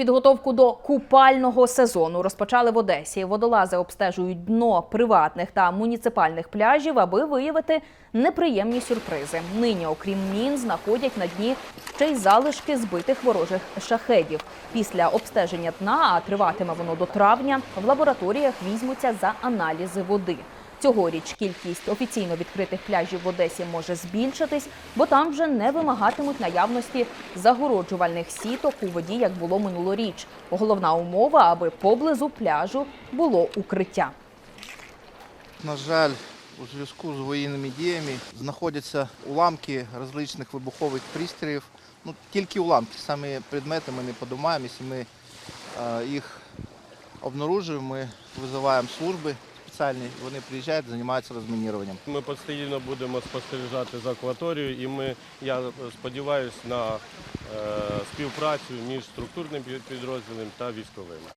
Підготовку до купального сезону розпочали в Одесі. Водолази обстежують дно приватних та муніципальних пляжів, аби виявити неприємні сюрпризи. Нині, окрім мін, знаходять на дні ще й залишки збитих ворожих шахедів. Після обстеження дна, а триватиме воно до травня, в лабораторіях візьмуться за аналізи води. Цьогоріч кількість офіційно відкритих пляжів в Одесі може збільшитись, бо там вже не вимагатимуть наявності загороджувальних сіток у воді, як було минулоріч. Головна умова, аби поблизу пляжу було укриття. На жаль, у зв'язку з воєнними діями знаходяться уламки розличних вибухових пристроїв. Ну, тільки уламки, самі предмети ми не подумаємо. Якщо ми е, їх обнаружуємо, ми визиваємо служби спеціальні, вони приїжджають, займаються розмініруванням. Ми постійно будемо спостерігати за акваторією, і ми, я сподіваюся на е, співпрацю між структурним підрозділом та військовими.